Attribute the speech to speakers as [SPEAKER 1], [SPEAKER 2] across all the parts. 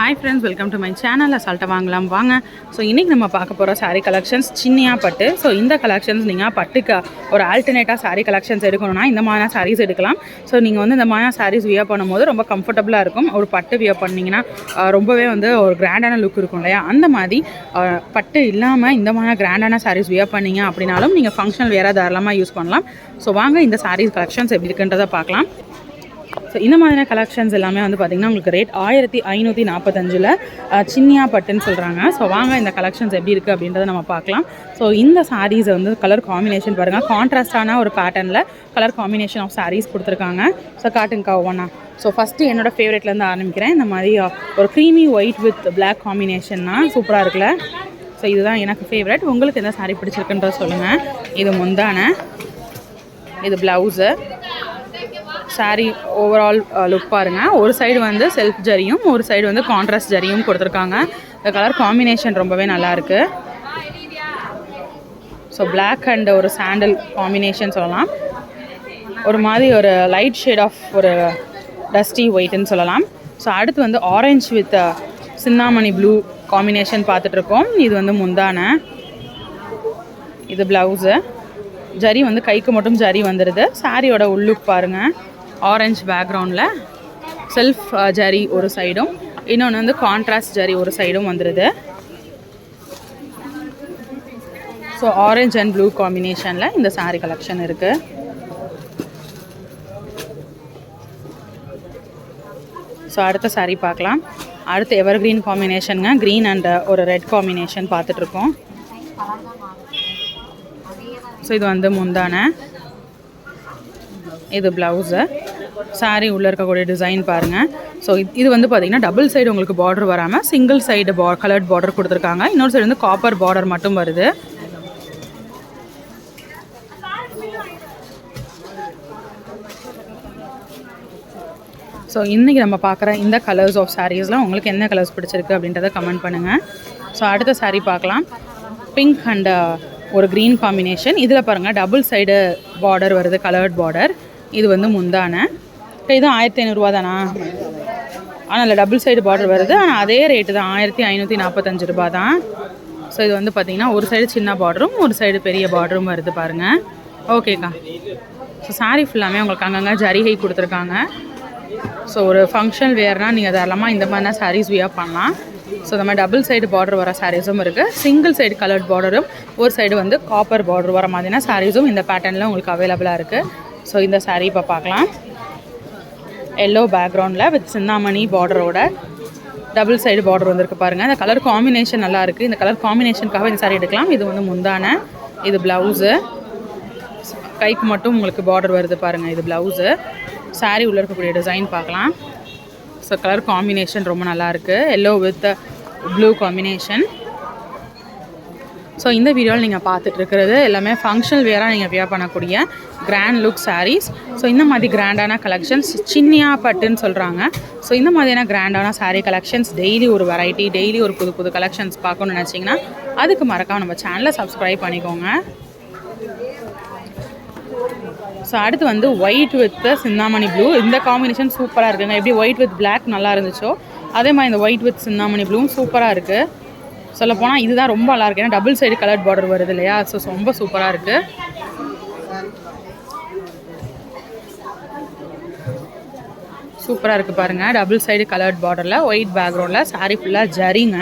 [SPEAKER 1] Hi friends welcome to my channel அசால்ட்டை வாங்கலாம். வாங்க. So இன்றைக்கி நம்ம பார்க்க போகிற சாரீ கலெக்ஷன்ஸ் சின்னியாக பட்டு ஸோ இந்த கலெக்ஷன்ஸ் நீங்கள் பட்டுக்கு ஒரு ஆல்டர்னேட்டாக சாரீ கலெக்ஷன்ஸ் எடுக்கணும்னா இந்த மாதிரியான சாரீஸ் எடுக்கலாம். ஸோ நீங்கள் வந்து இந்த மாதிரியான சாரீஸ் வியர் பண்ணும்போது ரொம்ப கம்ஃபர்டபுளாக இருக்கும். ஒரு பட்டு வியர் பண்ணிங்கன்னா ரொம்பவே வந்து ஒரு கிராண்டான லுக் இருக்கும் இல்லையா? அந்த மாதிரி பட்டு இல்லாமல் இந்த மாதிரியான கிராண்டான சாரீஸ் வியர் பண்ணீங்க அப்படின்னாலும் நீங்கள் ஃபங்க்ஷனல் வேறு தாராளமாக யூஸ் பண்ணலாம். ஸோ வாங்க இந்த சாரீஸ் கலெக்ஷன்ஸ் எப்படி இருக்குன்றதை பார்க்கலாம். ஸோ இந்த மாதிரியான கலெக்ஷன்ஸ் எல்லாமே வந்து பார்த்திங்கன்னா உங்களுக்கு ரேட் ஆயிரத்தி ஐநூற்றி நாற்பத்தஞ்சில் சின்னியா பட்டுன்னு சொல்கிறாங்க ஸோ வாங்க இந்த கலெக்ஷன்ஸ் எப்படி இருக்குது அப்படின்றத நம்ம பார்க்கலாம். ஸோ இந்த சாரீஸை வந்து கலர் காம்பினேஷன் பாருங்கள் கான்ட்ராஸ்டான ஒரு பேட்டர்னில் கலர் காம்பினேஷன் ஆஃப் சாரீஸ் கொடுத்துருக்காங்க. ஸோ காட்டுங்கக்கா ஒவ்வொன்றா ஸோ ஃபஸ்ட்டு என்னோடய ஃபேவரெட்லேருந்து ஆரம்பிக்கிறேன். இந்த மாதிரி ஒரு க்ரீமி ஒயிட் வித் பிளாக் காம்பினேஷன்னா சூப்பராக இருக்குல்ல? ஸோ இதுதான் எனக்கு ஃபேவரட் உங்களுக்கு எந்த சாரீ பிடிச்சிருக்குன்றத சொல்லுங்கள் இது முந்தான இது ப்ளவுஸு saree ஓவரால் லுக் பாருங்கள் ஒரு சைடு வந்து செல்ஃப் ஜரியும் ஒரு சைடு வந்து கான்ட்ராஸ்ட் ஜரியும் கொடுத்துருக்காங்க. இந்த கலர் காம்பினேஷன் ரொம்பவே நல்லாயிருக்கு ஸோ பிளாக் அண்ட் ஒரு சாண்டல் காம்பினேஷன் சொல்லலாம். ஒரு மாதிரி ஒரு லைட் ஷேட் ஆஃப் ஒரு டஸ்டி ஒயிட்னு சொல்லலாம். ஸோ அடுத்து வந்து orange with uh, Chinnamani blue combination பார்த்துட்ருக்கோம். இது வந்து முந்தான. இது ப்ளவுஸு ஜரி வந்து கைக்கு மட்டும் ஜரி வந்துடுது சாரியோட உள்ளுக் பாருங்கள் ஆரஞ்சு பேக்ரவுண்டில் செல்ஃப் ஜரி ஒரு சைடும் இன்னொன்று வந்து கான்ட்ராஸ்ட் ஜரி ஒரு சைடும் வந்துடுது ஸோ ஆரஞ்ச் அண்ட் ப்ளூ காம்பினேஷனில் இந்த saree கலெக்ஷன் இருக்குது ஸோ அடுத்த saree பார்க்கலாம். அடுத்து எவர் க்ரீன் காம்பினேஷனுங்க க்ரீன் அண்ட் ஒரு ரெட் காம்பினேஷன் பார்த்துட்ருக்கோம். ஸோ இது வந்து முந்தான. இது ப்ளவுஸு saree உள்ளே இருக்கக்கூடிய டிசைன் பாருங்கள் ஸோ இது வந்து பார்த்தீங்கன்னா டபுள் சைடு உங்களுக்கு பார்டர் வராமல் சிங்கிள் சைடு பா கலர்ட் பார்டர் கொடுத்துருக்காங்க. இன்னொரு சைடு வந்து காப்பர் பார்டர் மட்டும் வருது. ஸோ இன்றைக்கி நம்ம பார்க்குற இந்த கலர்ஸ் ஆஃப் சாரீஸ்லாம் உங்களுக்கு என்ன கலர்ஸ் பிடிச்சிருக்கு அப்படின்றத கமெண்ட் பண்ணுங்கள் ஸோ அடுத்த சாரீ பார்க்கலாம். பிங்க் அண்ட் uh, ஒரு க்ரீன் காம்பினேஷன் இதில் பாருங்கள் டபுள் சைடு பார்டர் வருது கலர்ட் பார்டர் இது வந்து முந்தான. இதுவும் ஆயிரத்தி ஐநூறுரூவா தானா? ஆனால் இல்லை டபுள் சைடு பார்டர் வருது. ஆனால் அதே ரேட்டு தான். ஆயிரத்தி ஐநூற்றி நாற்பத்தஞ்சு ரூபா தான். ஸோ இது வந்து பார்த்திங்கன்னா ஒரு சைடு சின்ன பார்டரும் ஒரு சைடு பெரிய பார்டரும் வருது பாருங்கள் ஓகேக்கா ஸோ சாரீ ஃபுல்லாமே உங்களுக்கு அங்கங்கே ஜரிகை கொடுத்துருக்காங்க. ஸோ ஒரு ஃபங்க்ஷன் வேர்னால் நீங்கள் தாராளமாக இந்த மாதிரினா சாரீஸ் வியா பண்ணலாம். ஸோ இந்த மாதிரி டபுள் சைடு பார்டர் வர சாரீஸும் இருக்குது சிங்கிள் சைடு கலர்ட் பார்டரும் ஒரு சைடு வந்து காப்பர் பார்டர் வர மாதிரினா சாரீஸும் இந்த பேட்டர்னில் உங்களுக்கு அவைலபிளாக இருக்குது ஸோ இந்த சாரீ இப்போ பார்க்கலாம். எல்லோ பேக்ரவுண்டில் வித் சின்னாமணி பார்டரோட டபுள் சைடு பார்டர் வந்திருக்கு பாருங்கள் இந்த கலர் காம்பினேஷன் நல்லாயிருக்கு இந்த கலர் காம்பினேஷனுக்காக இந்த சாரி எடுக்கலாம். இது வந்து முந்தான இது ப்ளவுஸு கைக்கு மட்டும் உங்களுக்கு பார்டர் வருது பாருங்கள் இது ப்ளவுஸு சாரீ உள்ளே இருக்கக்கூடிய டிசைன் பார்க்கலாம். ஸோ கலர் காம்பினேஷன் ரொம்ப நல்லாயிருக்கு yellow with blue combination so இந்த வீடியோவில் நீங்கள் பார்த்துட்டு இருக்கிறது எல்லாமே ஃபங்க்ஷனல் வேராக நீங்கள் வியர் பண்ணக்கூடிய கிராண்ட் லுக் சாரீஸ் ஸோ இந்த மாதிரி கிராண்டான கலெக்ஷன்ஸ் சின்னியா பட்டுன்னு சொல்கிறாங்க ஸோ இந்த மாதிரியான கிராண்டான சாரீ கலெக்ஷன்ஸ் டெய்லி ஒரு வெரைட்டி டெய்லி ஒரு புது புது கலெக்ஷன்ஸ் பார்க்கணும்னு நினச்சிங்கன்னா அதுக்கு மறக்காம நம்ம சேனலை சப்ஸ்கிரைப் பண்ணிக்கோங்க. ஸோ அடுத்து வந்து ஒயிட் வித் சிந்தாமணி ப்ளூ இந்த காம்பினேஷன் சூப்பராக இருக்குங்க. எப்படி ஒயிட் வித் பிளாக் நல்லா இருந்துச்சோ அதே மாதிரி இந்த ஒயிட் வித் சிந்தாமணி ப்ளூவும் சூப்பராக இருக்குது சொல்லப்போனால் இதுதான் ரொம்ப நல்லா இருக்கு. ஏன்னா டபுள் சைடு கலர் பார்டர் வருது இல்லையா? ஸோ ரொம்ப சூப்பராக இருக்குது சூப்பராக இருக்குது பாருங்கள் டபுள் சைடு கலர்ட் பார்டரில் ஒயிட் பேக்ரவுண்டில் சாரீ ஃபுல்லாக ஜரிங்க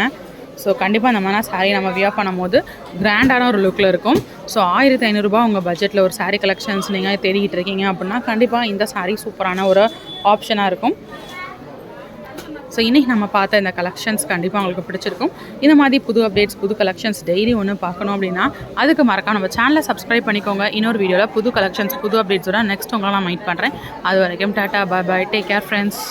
[SPEAKER 1] ஸோ கண்டிப்பாக இந்த மாதிரி சாரீ நம்ம வியர் பண்ணும்போது கிராண்டான ஒரு லுக்கில் இருக்கும். ஸோ ஆயிரத்தி ஐநூறுரூபா உங்கள் பட்ஜெட்டில் ஒரு சாரீ கலெக்ஷன்ஸ் நீங்கள் தேடிக்கிட்டு இருக்கீங்க அப்படின்னா கண்டிப்பாக இந்த சாரீ சூப்பரான ஒரு ஆப்ஷனாக இருக்கும். ஸோ இன்றைக்கி நம்ம பார்த்த இந்த கலெக்ஷன்ஸ் கண்டிப்பாக உங்களுக்கு பிடிச்சிருக்கும். இந்த மாதிரி புது அப்டேட்ஸ் புது கலெக்ஷன்ஸ் டெய்லி ஒன்று பார்க்கணும் அப்படின்னா அதுக்கு மறக்காம நம்ம சேனலை சப்ஸ்கிரைப் பண்ணிக்கோங்க. இன்னொரு வீடியோவில் புது கலெக்ஷன்ஸ் புது அப்டேட்ஸோட நெக்ஸ்ட் உங்களை நான் மீட் பண்ணுறேன் அது வரைக்கும் tata bye bye take care friends